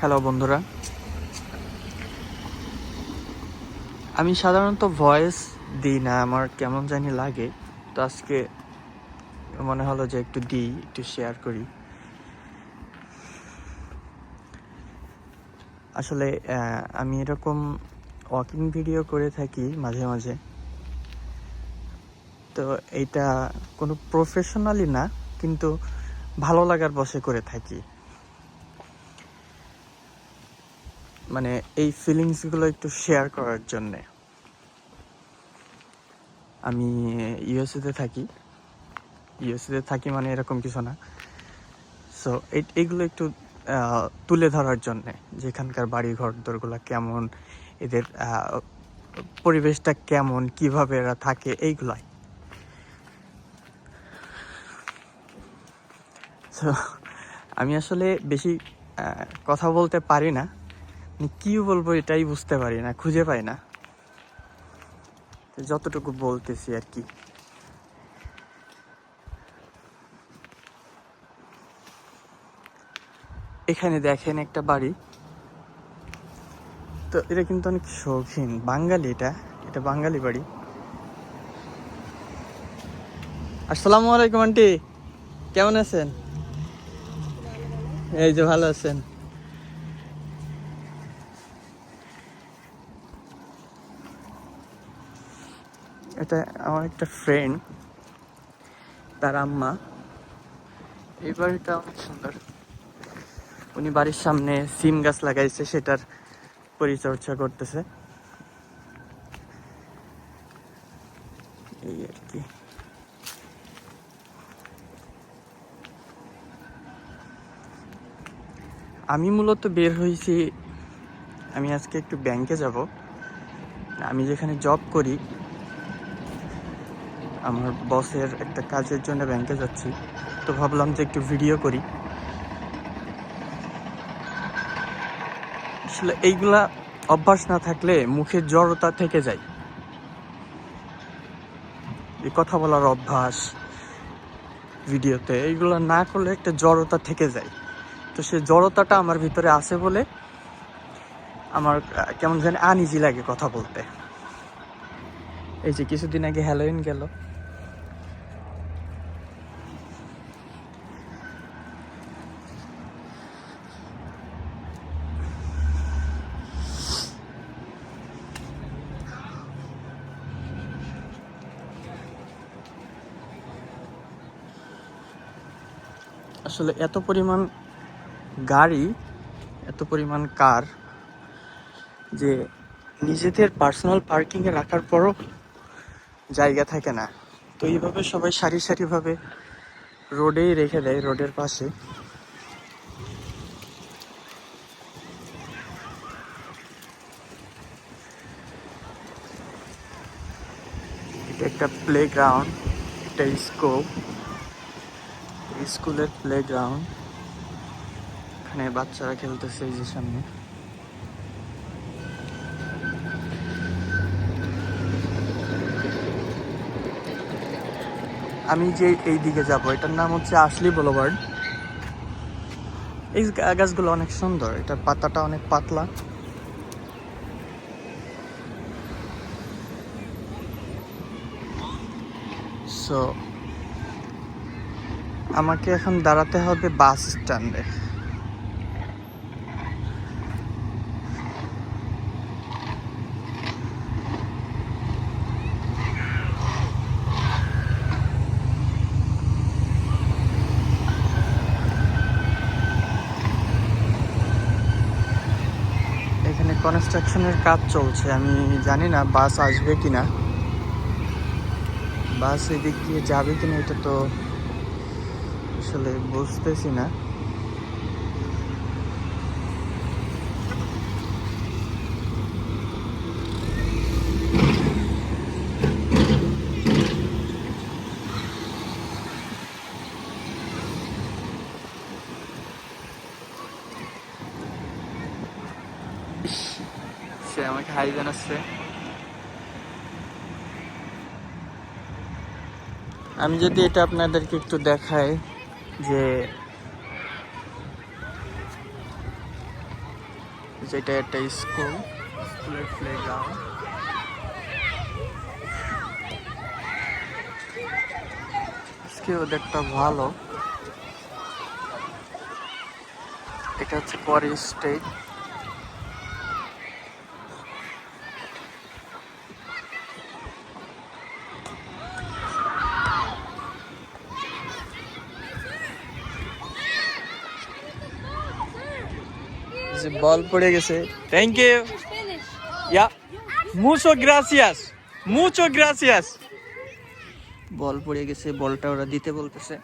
Hello বন্ধুরা। আমি সাধারণত ভয়েস দিই না, আমার কেমন জানি লাগে। তো আজকে মনে হলো যে একটু দিই, একটু শেয়ার করি। আসলে আমি এরকম ওয়াকিং ভিডিও করে থাকি মাঝে মাঝে। তো এইটা কোনো প্রফেশনালি না, কিন্তু ভালো লাগার বসে করে থাকি। মানে এই ফিলিংসগুলো একটু শেয়ার করার জন্যে। আমি ইউএসএতে থাকি। ইউএসএতে থাকি মানে এরকম কিছু না। সো এইগুলো একটু তুলে ধরার জন্যে, যেখানকার বাড়ি ঘর দরগুলো কেমন, এদের পরিবেশটা কেমন, কীভাবে এরা থাকে, এইগুলাই। আমি আসলে বেশি কথা বলতে পারি না। কি বলব এটাই বুঝতে পারি না, খুঁজে পাই না। যতটুকু বলতেছি আর কি। এখানে দেখেন একটা বাড়ি। তো এটা কিন্তু অনেক শৌখিন, বাঙালি এটা এটা বাঙালি বাড়ি। আসসালামু আলাইকুম, আন্টি। কেমন আছেন? এই যে ভালো আছেন। এটা আমার একটা ফ্রেন্ড তার আম্মা। এই বাড়িটা অনেক সুন্দর। উনি বাড়ির সামনে সিম গাছ লাগাইছে, সেটার পরিচর্যা করতেছে। এই আর কি। আমি মূলত বের হয়েছি, আমি আজকে একটু ব্যাংকে যাব। আমি যেখানে জব করি আমার বসের একটা কাজের জন্য ব্যাংকে যাচ্ছি। তো ভাবলাম যে একটু ভিডিও করি। আসলে এইগুলা অভ্যাস না থাকলে মুখের জড়তা থেকে যায়। এই কথা বলার অভ্যাস ভিডিওতে এইগুলো না করলে একটা জড়তা থেকে যায়। তো সেই জড়তাটা আমার ভিতরে আছে বলে আমার, কেমন জানি আনইজি লাগে কথা বলতে। এই যে কিছুদিন আগে হ্যালোইন গেল। আসলে এত পরিমাণ গাড়ি, এত পরিমাণ কার যে নিজেদের পার্সোনাল পার্কিংয়ে রাখার পরও জায়গা থাকে না। তো এইভাবে সবাই সারি সারিভাবে রোডেই রেখে দেয়, রোডের পাশে। একটা প্লে গ্রাউন্ড একটা স্কোপ স্কুলের প্লে গ্রাউন্ড এখানে বাচ্চারা খেলতেছে এই যে সামনে। আমি যে এই দিকে যাব, এটার নাম হচ্ছে আসলি বোলোভার্ড এই গাছগুলো অনেক সুন্দর, এটার পাতাটা অনেক পাতলা। সো আমাকে এখন দাঁড়াতে হবে বাস স্ট্যান্ডে। এখানে কনস্ট্রাকশনের কাজ চলছে। আমি জানি না বাস আসবে কিনা। বাস এদিক দিয়ে যাবে কিনা, এটা তো আসলে বুঝতেছি না। সে আমাকে হাই জানাচ্ছে। আমি যদি এটা আপনাদেরকে একটু দেখাই। যে যেটা একটা স্কুল স্কুলের প্লে গ্রাউন্ড আজকে ওদেরটা ভালো। এটা হচ্ছে পরে স্টেট বল পড়ে গেছে। Thank you. ইয়া মুচো গ্রাসিয়াস মুচো গ্রাসিয়াস বল পড়ে গেছে, বলটা ওরা দিতে বলতেছে।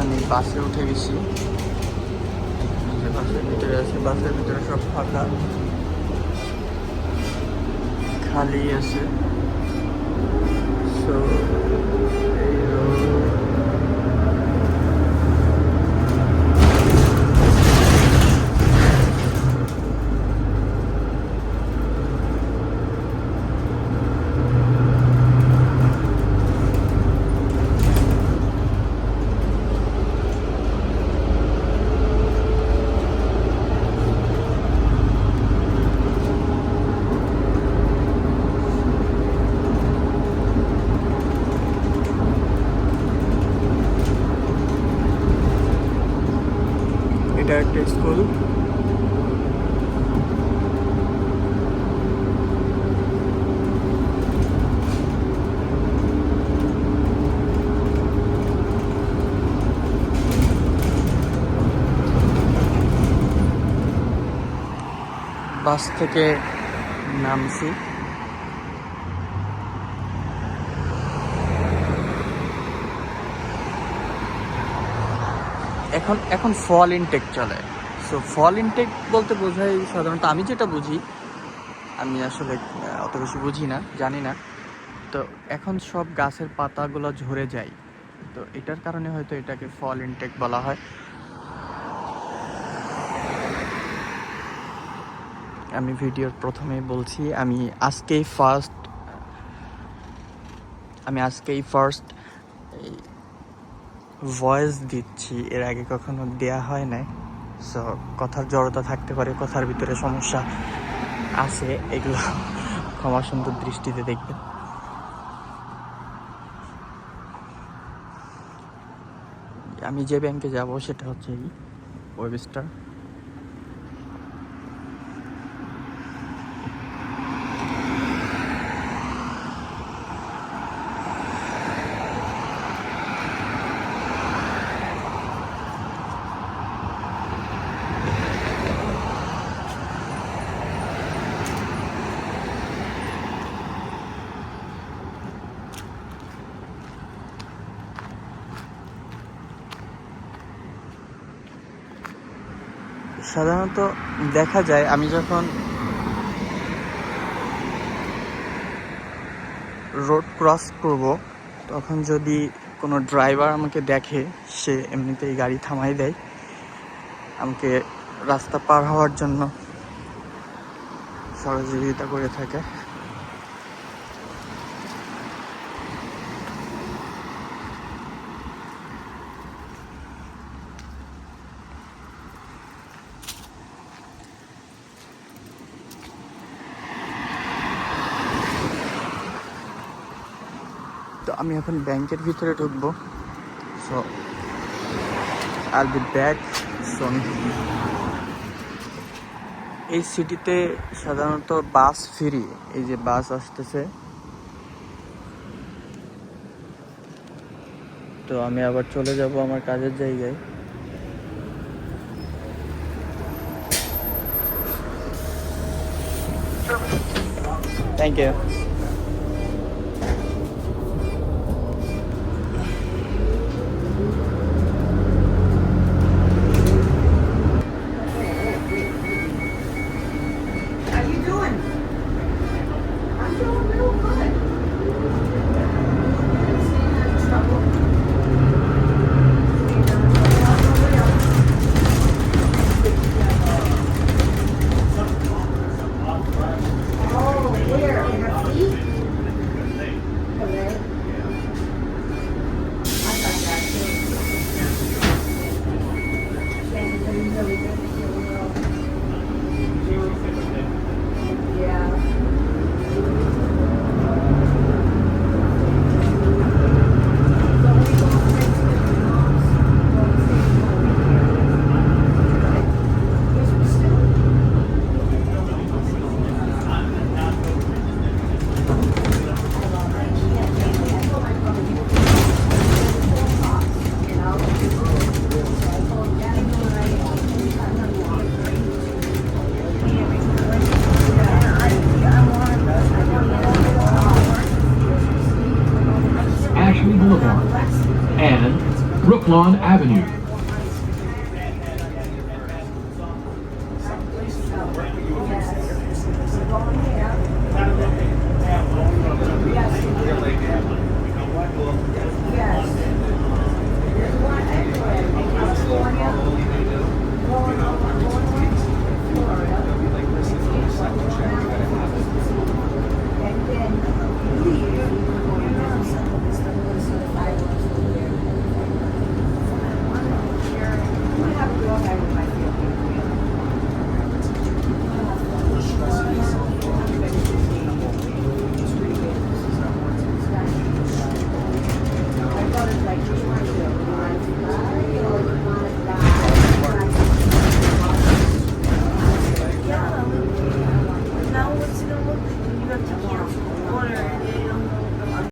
আমি বাসে উঠে গেছি। বাসের ভিতরে আছে, বাসের ভিতরে সব ফাঁকা। খালি আছে। সো এই এটা একটা স্কুল বাস থেকে নামছি। এখন এখন ফল ইনটেক চলে। সো ফল ইনটেক বলতে বোঝায় সাধারণত আমি যেটা বুঝি, আমি আসলে অত বেশি বুঝি না, জানি না। তো এখন সব গাছের পাতাগুলো ঝরে যায়। তো এটার কারণে হয়তো এটাকে ফল ইনটেক বলা হয়। আমি ভিডিওর প্রথমেই বলছি, আমি আজকেই ফার্স্ট আমি আজকেই ফার্স্ট ভয়েস দিচ্ছি, এর আগে কখনো দেয়া হয় নাই। সো কথার জড়তা থাকতে পারে, কথার ভিতরে সমস্যা আছে, এগুলো ক্ষমা সুন্দর দৃষ্টিতে দেখবেন। আমি যে ব্যাংকে যাব, সেটা হচ্ছে ওয়েবস্টার সাধারণত দেখা যায়, আমি যখন রোড ক্রস করব, তখন যদি কোনো ড্রাইভার আমাকে দেখে, সে এমনিতেই গাড়ি থামাই দেয়, আমাকে রাস্তা পার হওয়ার জন্য সহযোগিতা করে থাকে তো আমি এখন ব্যাংকের ভিতরে ঢুকবো। সো আর বি ব্যাক সোন এই সিটিতে সাধারণত বাস ফ্রি, এই যে বাস আসতেছে। তো আমি আবার চলে যাব আমার কাজের জায়গায়। Thank you Avenue,